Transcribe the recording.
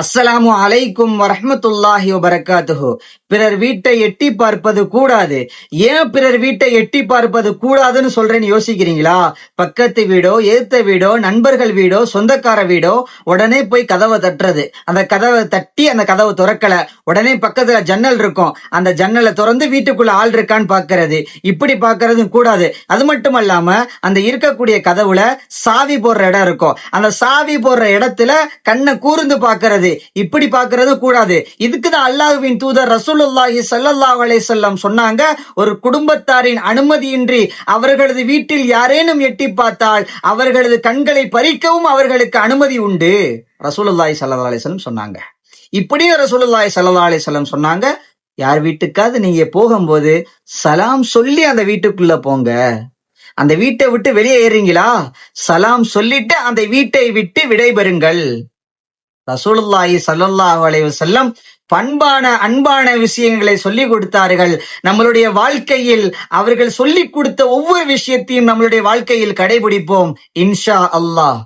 அஸ்ஸலாமு அலைக்கும் வரஹ்மத்துல்லாஹி வபரகாத்துஹு. பிறர் வீட்டை எட்டி பார்ப்பது கூடாது. ஏன் பிறர் வீட்டை எட்டி பார்ப்பது கூடாதுன்னு சொல்றேன்னு யோசிக்கிறீங்களா? பக்கத்து வீடோ ஏத்த வீடோ நண்பர்கள் வீடோ சொந்தக்கார வீடோ உடனே போய் கதவை தட்டுறது. அந்த கதவை தட்டி அந்த கதவை திறக்கல. உடனே பக்கத்துல ஜன்னல் இருக்கும். அந்த ஜன்னலை திறந்து வீட்டுக்குள்ள ஆள் இருக்கான்னு பாக்குறது இப்படி பாக்குறதும் கூடாது. அது மட்டும் அல்லாம அந்த இருக்கக்கூடிய கதவுல சாவி போடுற இடம் இருக்கும். அந்த சாவி போடுற இடத்துல கண்ணை கூர்ந்து பாக்குறது கூடாது இப்படி பார்க்கறது கூடாது. இதுக்குதான் அல்லாஹுவின் தூதர் ரசூலுல்லாஹி சல்லல்லா அலைஹி வஸல்லம் சொன்னாங்க ஒரு குடும்பத்தாரின் அனுமதியின்றி அவர்களது வீட்டில் யாரேனும் எட்டி பார்த்தால் அவர்களது கண்களை பறிக்கவும் அவர்களுக்கு அனுமதி உண்டு. ரசூலுல்லாஹி சல்லா அலைஹி வஸல்லம் சொன்னாங்க. இப்படியும் ரசூலுல்லாஹி சல்லா அலைஹி வஸல்லம் சொன்னாங்க யார் வீட்டுக்காவது நீங்க போகும்போது சலாம் சொல்லி அந்த வீட்டுக்குள்ள போங்க. அந்த வீட்டை விட்டு வெளியே ஏறீங்களா சலாம் சொல்லிட்டு அந்த வீட்டை விட்டு விடைபெறுங்கள். ரசூலுல்லாஹி ஸல்லல்லாஹு அலைவு செல்லம் பண்பான அன்பான விஷயங்களை சொல்லி கொடுத்தார்கள். நம்மளுடைய வாழ்க்கையில் அவர்கள் சொல்லி கொடுத்த ஒவ்வொரு விஷயத்தையும் நம்மளுடைய வாழ்க்கையில் கடைபிடிப்போம். இன்ஷா அல்லாஹ்.